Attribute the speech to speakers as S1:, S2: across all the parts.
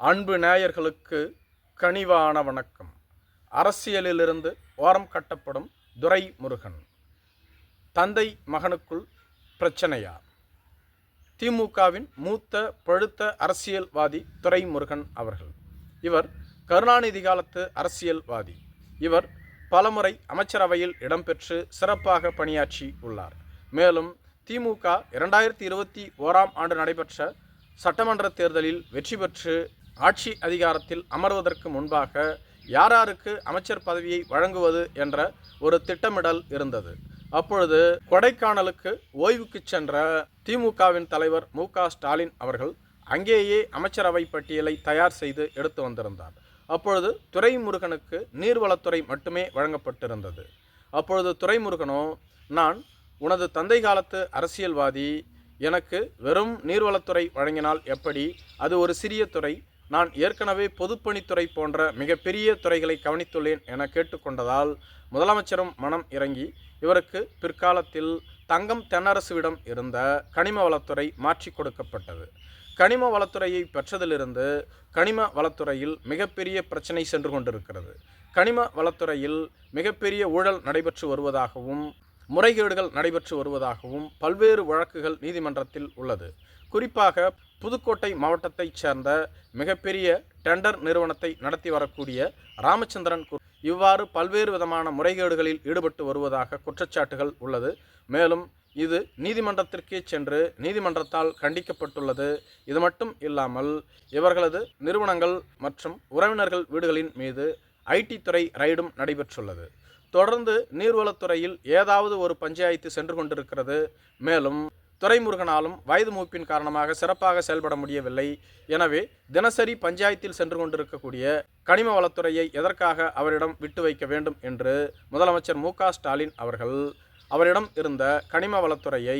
S1: அன்பு நேயர்களுக்கு கனிவான வணக்கம். அரசியலிலிருந்து ஓரம் கட்டப்படும் துரை முருகன் தந்தை மகனுக்குள் பிரச்சனையா? திமுகவின் மூத்த பழுத்த அரசியல்வாதி துரைமுருகன் அவர்கள். இவர் கருணாநிதி காலத்து அரசியல்வாதி. இவர் பலமுறை அமைச்சரவையில் இடம்பெற்று சிறப்பாக பணியாற்றி உள்ளார். மேலும் திமுக இரண்டாயிரத்தி இருபத்தி ஓராம் ஆண்டு நடைபெற்ற சட்டமன்ற தேர்தலில் வெற்றி பெற்று ஆட்சி அதிகாரத்தில் அமர்வதற்கு முன்பாக யாராருக்கு அமைச்சர் பதவியை வழங்குவது என்ற ஒரு திட்டமிடல் இருந்தது. அப்பொழுது கொடைக்கானலுக்கு ஓய்வுக்கு சென்ற திமுகவின் தலைவர் மு க ஸ்டாலின் அவர்கள் அங்கேயே அமைச்சரவை பட்டியலை தயார் செய்து எடுத்து வந்திருந்தார். அப்பொழுது துரைமுருகனுக்கு நீர்வளத்துறை மட்டுமே வழங்கப்பட்டிருந்தது. அப்பொழுது துரைமுருகனோ நான் உனது தந்தை காலத்து அரசியல்வாதி எனக்கு வெறும் நீர்வளத்துறை வழங்கினால் எப்படி? அது ஒரு சிறிய துறை நான் ஏற்கனவே பொதுப்பணித்துறை போன்ற மிகப்பெரிய துறைகளை கவனித்துள்ளேன் என கேட்டுக்கொண்டதால் முதலமைச்சரும் மனம் இறங்கி இவருக்கு பிற்காலத்தில் தங்கம் தென்னரசுவிடம் இருந்த கனிம வளத்துறை மாற்றி கொடுக்கப்பட்டது. கனிம வளத்துறையை பெற்றதிலிருந்து கனிம வளத்துறையில் மிகப்பெரிய பிரச்சனை சென்று கொண்டிருக்கிறது. கனிம வளத்துறையில் மிகப்பெரிய ஊழல் நடைபெற்று வருவதாகவும் முறைகேடுகள் நடைபெற்று வருவதாகவும் பல்வேறு வழக்குகள் நீதிமன்றத்தில் உள்ளது. குறிப்பாக புதுக்கோட்டை மாவட்டத்தைச் சேர்ந்த மிகப்பெரிய டெண்டர் நிறுவனத்தை நடத்தி வரக்கூடிய ராமச்சந்திரன் இவ்வாறு பல்வேறு விதமான முறைகேடுகளில் ஈடுபட்டு வருவதாக குற்றச்சாட்டுகள் உள்ளது. மேலும் இது நீதிமன்றத்திற்கே சென்று நீதிமன்றத்தால் கண்டிக்கப்பட்டுள்ளது. இது மட்டும் இல்லாமல் இவர்களது நிறுவனங்கள் மற்றும் உறவினர்கள் வீடுகளின் மீது ஐடி துறை ரைடும் நடைபெற்றுள்ளது. தொடர்ந்து நீர்வளத்துறையில் ஏதாவது ஒரு பஞ்சாயத்து சென்று கொண்டிருக்கிறது. மேலும் துறைமுருகனாலும் வயது மூப்பின் காரணமாக சிறப்பாக செயல்பட முடியவில்லை. எனவே தினசரி பஞ்சாயத்தில் சென்று கொண்டிருக்கக்கூடிய கனிம வளத்துறையை எதற்காக அவரிடம் விட்டு வைக்க வேண்டும் என்று முதலமைச்சர் மு ஸ்டாலின் அவர்கள் அவரிடம் இருந்த கனிம வளத்துறையை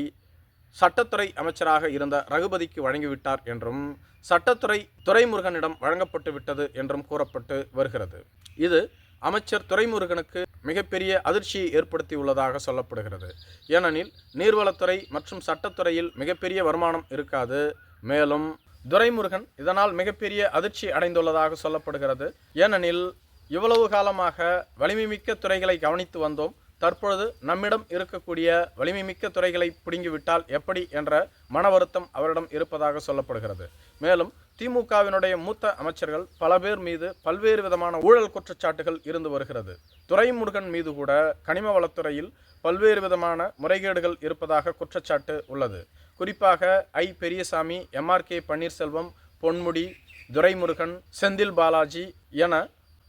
S1: சட்டத்துறை அமைச்சராக இருந்த ரகுபதிக்கு வழங்கிவிட்டார் என்றும் சட்டத்துறை துறைமுருகனிடம் வழங்கப்பட்டு விட்டது என்றும் கூறப்பட்டு வருகிறது. இது அமைச்சர் துரைமுருகனுக்கு மிகப்பெரிய அதிர்ச்சியை ஏற்படுத்தியுள்ளதாக சொல்லப்படுகிறது. ஏனெனில் நீர்வளத்துறை மற்றும் சட்டத்துறையில் மிகப்பெரிய வருமானம் இருக்காது. மேலும் துரைமுருகன் இதனால் மிகப்பெரிய அதிர்ச்சி அடைந்துள்ளதாக சொல்லப்படுகிறது. ஏனெனில் இவ்வளவு காலமாக வலிமைமிக்க துறைகளை கவனித்து வந்தோம். தற்பொழுது நம்மிடம் இருக்கக்கூடிய வலிமைமிக்க துறைகளை பிடுங்கிவிட்டால் எப்படி என்ற மன வருத்தம் அவரிடம் இருப்பதாக சொல்லப்படுகிறது. மேலும் திமுகவினுடைய மூத்த அமைச்சர்கள் பல பேர் மீது பல்வேறு விதமான ஊழல் குற்றச்சாட்டுகள் இருந்து வருகிறது. துரைமுருகன் மீது கூட கனிம வளத்துறையில் பல்வேறு விதமான முறைகேடுகள் இருப்பதாக குற்றச்சாட்டு உள்ளது. குறிப்பாக ஐ. பெரியசாமி எம்ஆர்கே பன்னீர்செல்வம் பொன்முடி துரைமுருகன் செந்தில் பாலாஜி என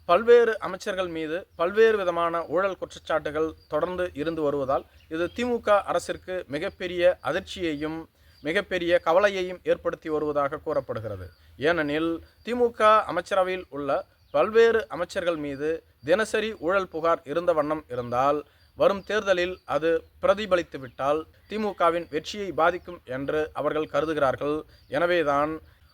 S1: பல்வேறு அமைச்சர்கள் மீது பல்வேறு விதமான ஊழல் குற்றச்சாட்டுகள் தொடர்ந்து இருந்து வருவதால் இது திமுக அரசிற்கு மிகப்பெரிய அதிர்ச்சியையும் மிகப்பெரிய கவலையையும் ஏற்படுத்தி வருவதாக கூறப்படுகிறது. ஏனெனில் திமுக அமைச்சரவையில் உள்ள பல்வேறு அமைச்சர்கள் மீது தினசரி ஊழல் புகார் இருந்த வண்ணம் இருந்தால் வரும் தேர்தலில் அது பிரதிபலித்துவிட்டால் திமுகவின் வெற்றியை பாதிக்கும் என்று அவர்கள் கருதுகிறார்கள். எனவேதான்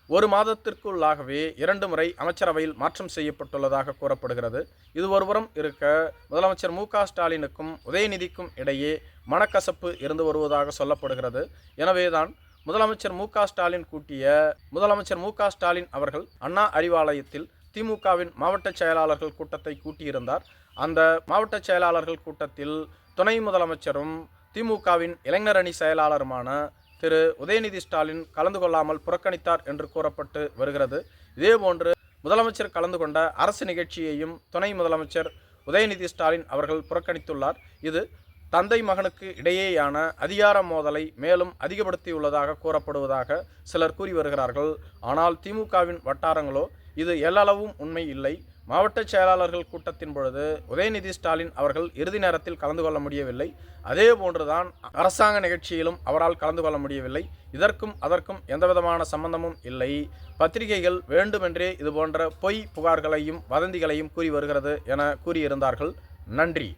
S1: ஒரு மாதத்திற்குள்ளாகவே இரண்டு முறை அமைச்சரவையில் மாற்றம் செய்யப்பட்டுள்ளதாக கூறப்படுகிறது. இது ஒருபுறம் இருக்க முதலமைச்சர் மு க ஸ்டாலினுக்கும் உதயநிதிக்கும் இடையே மனக்கசப்பு இருந்து வருவதாக சொல்லப்படுகிறது. எனவேதான் முதலமைச்சர் மு ஸ்டாலின் கூட்டிய முதலமைச்சர் மு ஸ்டாலின் அவர்கள் அண்ணா அறிவாலயத்தில் திமுகவின் மாவட்ட செயலாளர்கள் கூட்டத்தை கூட்டியிருந்தார். அந்த மாவட்ட செயலாளர்கள் கூட்டத்தில் துணை முதலமைச்சரும் திமுகவின் இளைஞரணி செயலாளருமான திரு. உதயநிதி ஸ்டாலின் கலந்து கொள்ளாமல் புறக்கணித்தார் என்று கூறப்பட்டு வருகிறது. இதேபோன்று முதலமைச்சர் கலந்து கொண்ட அரசு நிகழ்ச்சியையும் துணை முதலமைச்சர் உதயநிதி ஸ்டாலின் அவர்கள் புறக்கணித்துள்ளார். இது தந்தை மகனுக்கு இடையேயான அதிகார மோதலை மேலும் அதிகப்படுத்தியுள்ளதாக கூறப்படுவதாக சிலர் கூறி வருகிறார்கள். ஆனால் திமுகவின் வட்டாரங்களோ இது எல்லளவும் உண்மை இல்லை. மாவட்ட செயலாளர்கள் கூட்டத்தின் பொழுது உதயநிதி ஸ்டாலின் அவர்கள் இறுதி நேரத்தில் கலந்து கொள்ள முடியவில்லை. அதே போன்றுதான் அரசாங்க நிகழ்ச்சியிலும் அவரால் கலந்து கொள்ள முடியவில்லை. இதற்கும் அதற்கும் எந்தவிதமான சம்பந்தமும் இல்லை. பத்திரிகைகள் வேண்டுமென்றே இதுபோன்ற பொய் புகார்களையும் வதந்திகளையும் கூறி வருகிறது என கூறியிருந்தார்கள். நன்றி.